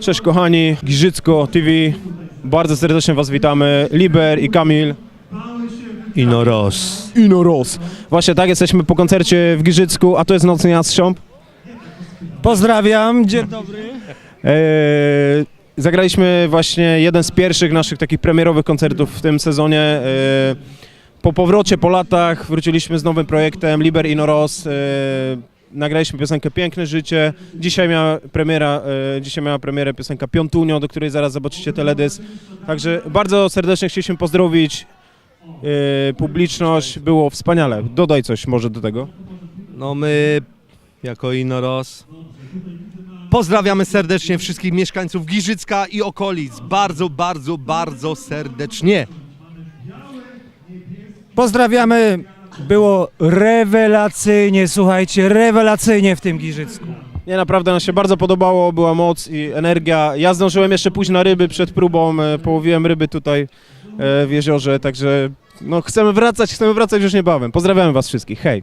Cześć kochani, Giżycko TV. Bardzo serdecznie Was witamy. Liber i Kamil. Inoros. Ino Ros. Właśnie tak, jesteśmy po koncercie w Giżycku, a to jest Nocny Jastrząb. Pozdrawiam, dzień dobry. Eee, zagraliśmy właśnie jeden z pierwszych naszych takich premierowych koncertów w tym sezonie. Eee, po powrocie po latach wróciliśmy z nowym projektem Liber Inoros. Eee, nagraliśmy piosenkę Piękne Życie. Dzisiaj miała premiera, eee, dzisiaj miała premierę piosenka Piątunio, do której zaraz zobaczycie teledysk. Także bardzo serdecznie chcieliśmy pozdrowić eee, publiczność. Było wspaniale. Dodaj coś może do tego. No my, jako Inoros, pozdrawiamy serdecznie wszystkich mieszkańców Giżycka i okolic. Bardzo, bardzo, bardzo serdecznie. Pozdrawiamy. Było rewelacyjnie, słuchajcie, rewelacyjnie w tym Giżycku. Nie, naprawdę nam się bardzo podobało, była moc i energia. Ja zdążyłem jeszcze pójść na ryby przed próbą, e, połowiłem ryby tutaj e, w jeziorze, także no chcemy wracać, chcemy wracać już niebawem. Pozdrawiamy was wszystkich, hej!